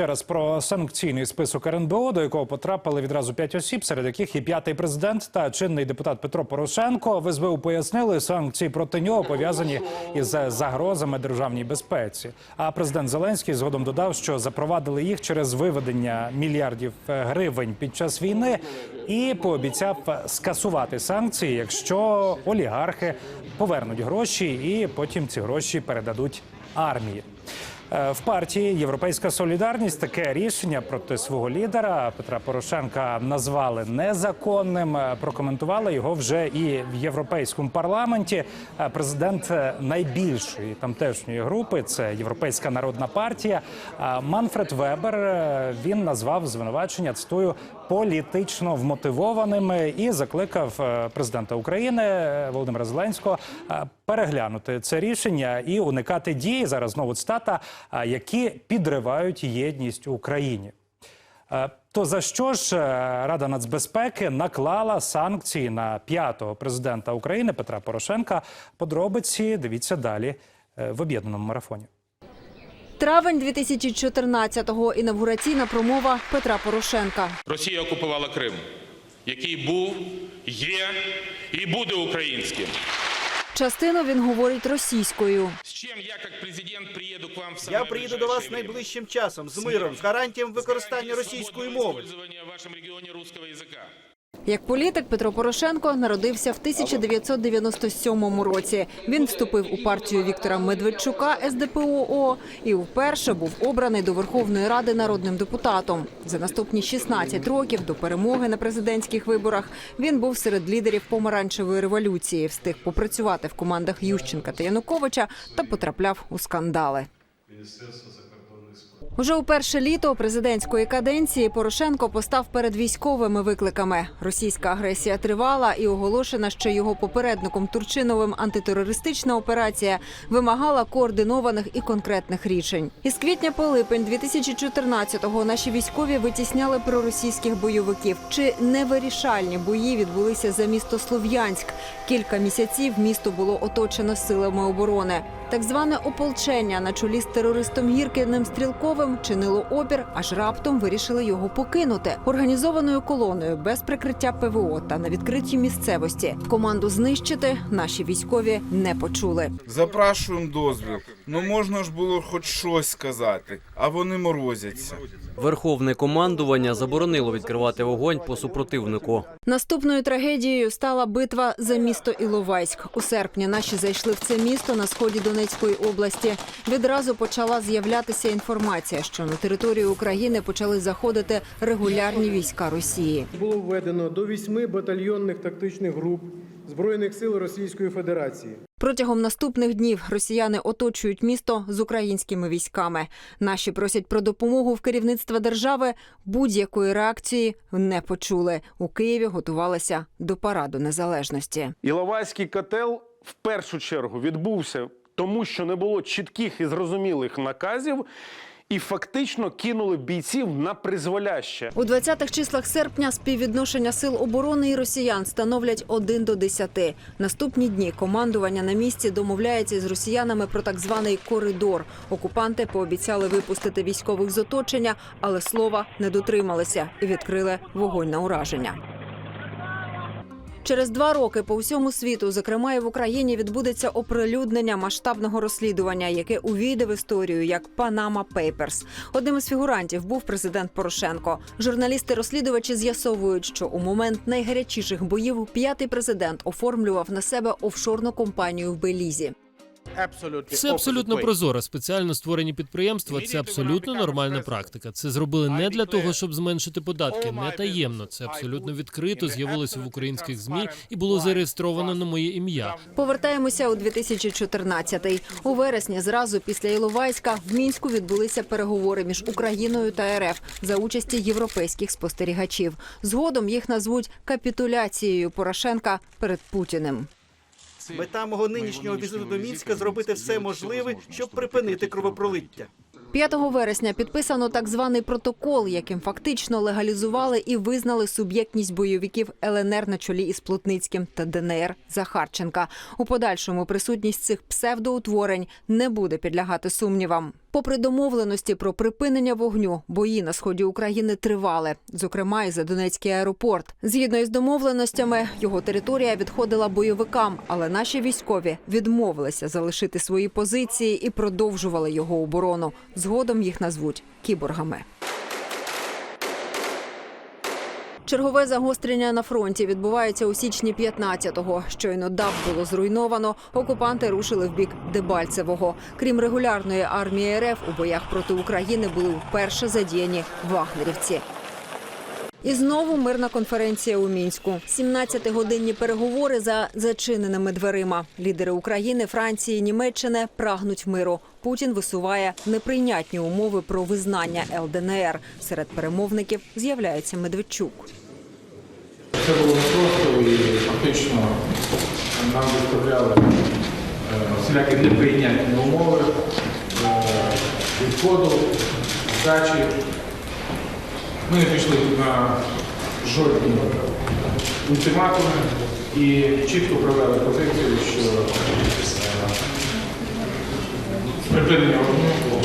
ще раз про санкційний список РНБО, до якого потрапили відразу п'ять осіб, серед яких і п'ятий президент та чинний депутат Петро Порошенко. В СБУ пояснили, санкції проти нього пов'язані із загрозами державній безпеці. А президент Зеленський згодом додав, що запровадили їх через виведення мільярдів е, гривень під час війни, і пообіцяв скасувати санкції, якщо олігархи повернуть гроші, і потім ці гроші передадуть армії. Е, В партії Європейська Солідарність таке рішення проти свого лідера Петра Порошенка назвали незаконним. Е, Прокоментували його вже і в європейському парламенті. Е, Президент найбільшої тамтешньої групи це Європейська народна партія. Манфред Вебер. Він назвав звинувачення цитую політично вмотивованим е, і закликав е, президента України е, Володимира Зеленського е, переглянути це рішення і уникати дій зараз знову цитата, які підривають єдність Україні. То за що ж Рада нацбезпеки наклала санкції на п'ятого президента України Петра Порошенка? Подробиці дивіться далі в об'єднаному марафоні. Травень 2014-го. Інавгураційна промова Петра Порошенка. Росія окупувала Крим, який був, є і буде українським. Частину він говорить російською. З чим я, як президент, приїду к вам в Я приїду до вас найближчим часом з миром, з гарантіями використання російської мови. Использование в вашем регионе русского языка. Як політик Петро Порошенко народився в 1997 році. Він вступив у партію Віктора Медведчука СДПО і вперше був обраний до Верховної Ради народним депутатом. За наступні 16 років до перемоги на президентських виборах він був серед лідерів помаранчевої революції, встиг попрацювати в командах Ющенка та Януковича та потрапляв у скандали. Уже у перше літо президентської каденції Порошенко постав перед військовими викликами. Російська агресія тривала і оголошена ще його попередником Турчиновим антитерористична операція вимагала координованих і конкретних рішень. Із квітня по липень 2014-го наші військові витісняли проросійських бойовиків. Чи невирішальні бої відбулися за місто Слов'янськ? Кілька місяців місто було оточено силами оборони. Так зване ополчення на чолі з терористом Гіркіним Стрілковим чинило опір, аж раптом вирішили його покинути організованою колоною без прикриття ПВО та на відкритій місцевості. Команду знищити наші військові не почули. Запрашуємо дозвіл. Ну можна ж було хоч щось сказати, а вони морозяться. Верховне командування заборонило відкривати вогонь по супротивнику. Наступною трагедією стала битва за місто Іловайськ. У серпні наші зайшли в це місто на сході Донецької області. Відразу почала з'являтися інформація, що на територію України почали заходити регулярні війська Росії. Було введено до вісьми батальйонних тактичних груп Збройних сил Російської Федерації. Протягом наступних днів росіяни оточують місто з українськими військами. Наші просять про допомогу в керівництва держави. Будь-якої реакції не почули. У Києві готувалися до параду незалежності. Іловайський котел в першу чергу відбувся тому, що не було чітких і зрозумілих наказів, і фактично кинули бійців на призволяще. У 20-х числах серпня співвідношення сил оборони і росіян становлять 1 до 10. Наступні дні командування на місці домовляється з росіянами про так званий коридор. Окупанти пообіцяли випустити військових з оточення, але слова не дотрималися і відкрили вогонь на ураження. Через два роки по всьому світу, зокрема і в Україні, відбудеться оприлюднення масштабного розслідування, яке увійде в історію як Панама Пейперс. Одним із фігурантів був президент Порошенко. Журналісти-розслідувачі з'ясовують, що у момент найгарячіших боїв п'ятий президент оформлював на себе офшорну компанію в Белізі. Це абсолютно прозоро. Спеціально створені підприємства. Це абсолютно нормальна практика. Це зробили не для того, щоб зменшити податки, не таємно. Це абсолютно відкрито з'явилося в українських змі і було зареєстровано на моє ім'я. Повертаємося у 2014-й. У вересні, зразу після Іловайська, в мінську відбулися переговори між Україною та РФ за участі європейських спостерігачів. Згодом їх назвуть капітуляцією Порошенка перед Путіним. Мета мого нинішнього візиту до Мінська зробити все можливе, щоб припинити кровопролиття. 5 вересня підписано так званий протокол, яким фактично легалізували і визнали суб'єктність бойовиків ЛНР на чолі із Плотницьким та ДНР Захарченка. У подальшому присутність цих псевдоутворень не буде підлягати сумнівам. Попри домовленості про припинення вогню, бої на сході України тривали, зокрема і за Донецький аеропорт. Згідно із домовленостями, його територія відходила бойовикам, але наші військові відмовилися залишити свої позиції і продовжували його оборону. Згодом їх назвуть кіборгами. Чергове загострення на фронті відбувається у січні 15-го. Щойно дав було зруйновано. Окупанти рушили в бік Дебальцевого. Крім регулярної армії РФ, у боях проти України були вперше задіяні вагнерівці. І знову мирна конференція у мінську. 17-годинні переговори за зачиненими дверима. Лідери України, Франції, Німеччини прагнуть миру. Путін висуває неприйнятні умови про визнання ЛДНР. Серед перемовників з'являється Медведчук. Це було непросто і фактично нам виставляли е, всілякі неприйнятні умови е, відходу, здачі. Ми не пішли на жодні ультиматуми і чітко провели позицію, що е, припинення вогню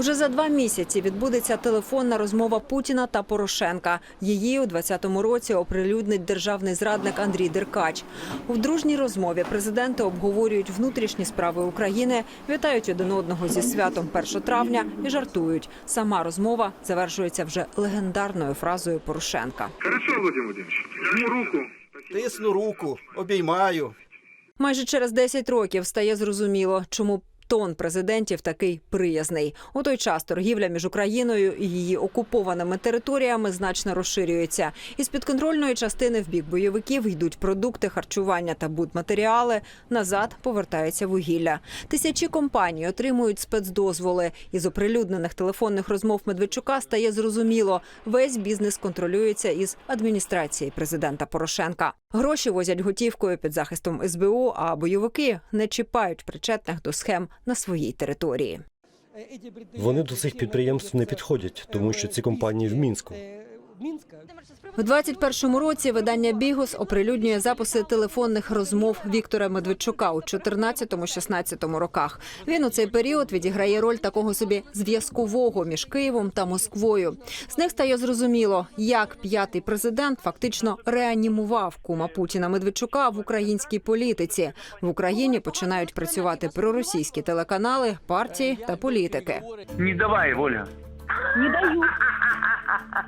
Уже за два місяці відбудеться телефонна розмова Путіна та Порошенка. Її у 20-му році оприлюднить державний зрадник Андрій Деркач. У дружній розмові президенти обговорюють внутрішні справи України, вітають один одного зі святом 1 травня і жартують. Сама розмова завершується вже легендарною фразою Порошенка. Хорошо, Владимир Владимирович. Жму руку. Тисну руку, обіймаю. Майже через 10 років стає зрозуміло, чому тон президентів такий приязний. У той час торгівля між Україною і її окупованими територіями значно розширюється. Із підконтрольної частини в бік бойовиків йдуть продукти, харчування та будматеріали. Назад повертається вугілля. Тисячі компаній отримують спецдозволи. Із оприлюднених телефонних розмов Медведчука стає зрозуміло, весь бізнес контролюється із адміністрації президента Порошенка. Гроші возять готівкою під захистом СБУ, а бойовики не чіпають причетних до схем на своїй території. Вони до цих підприємств не підходять, тому що ці компанії в Мінську. У 21-му році видання Бігус оприлюднює записи телефонних розмов Віктора Медведчука у 14-16 роках. Він у цей період відіграє роль такого собі зв'язкового між Києвом та Москвою. З них стає зрозуміло, як п'ятий президент фактично реанімував кума Путіна Медведчука в українській політиці. В Україні починають працювати проросійські телеканали, партії та політики. Не давай, Оля.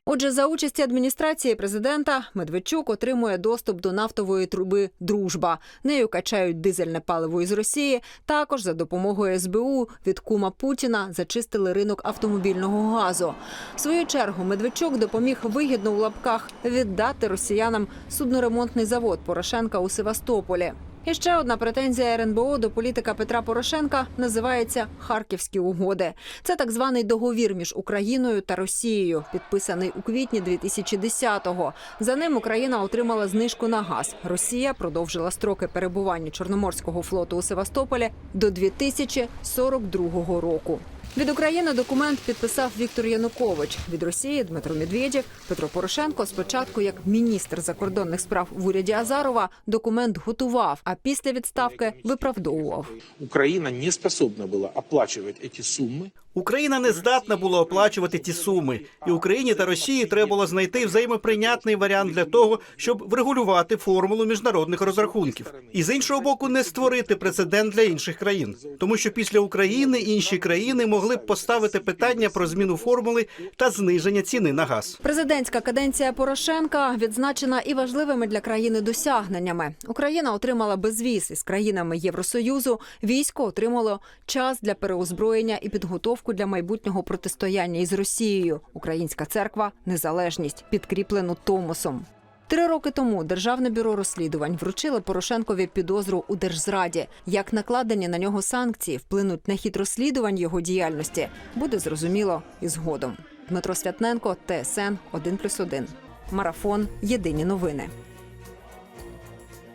Отже, за участі адміністрації президента Медведчук отримує доступ до нафтової труби Дружба. Нею качають дизельне паливо із Росії. Також за допомогою СБУ від кума Путіна зачистили ринок автомобільного газу. В свою чергу Медведчук допоміг вигідно у лапках віддати росіянам судноремонтний завод Порошенка у Севастополі. І ще одна претензія РНБО до політика Петра Порошенка називається Харківські угоди. Це так званий договір між Україною та Росією, підписаний у квітні 2010-го. За ним Україна отримала знижку на газ. Росія продовжила строки перебування Чорноморського флоту у Севастополі до 2042 року. Від України документ підписав Віктор Янукович. Від Росії Дмитро Медведєв. Петро Порошенко спочатку, як міністр закордонних справ в уряді Азарова, документ готував, а після відставки виправдовував. Украина не способна была оплачивать эти суммы. Україна не здатна була оплачувати ті суми, і Україні та Росії треба було знайти взаємоприйнятний варіант для того, щоб врегулювати формулу міжнародних розрахунків, і з іншого боку, не створити прецедент для інших країн, тому що після України інші країни могли б поставити питання про зміну формули та зниження ціни на газ. Президентська каденція Порошенка відзначена і важливими для країни досягненнями. Україна отримала безвіз із країнами Євросоюзу. Військо отримало час для переозброєння і підготовку для майбутнього протистояння із Росією. Українська церква незалежність підкріплену Томосом. Три роки тому Державне бюро розслідувань вручило Порошенкові підозру у держзраді. Як накладені на нього санкції вплинуть на хід розслідувань його діяльності, буде зрозуміло і згодом. Дмитро Святненко, ТСН 1+,1. Марафон. Єдині новини.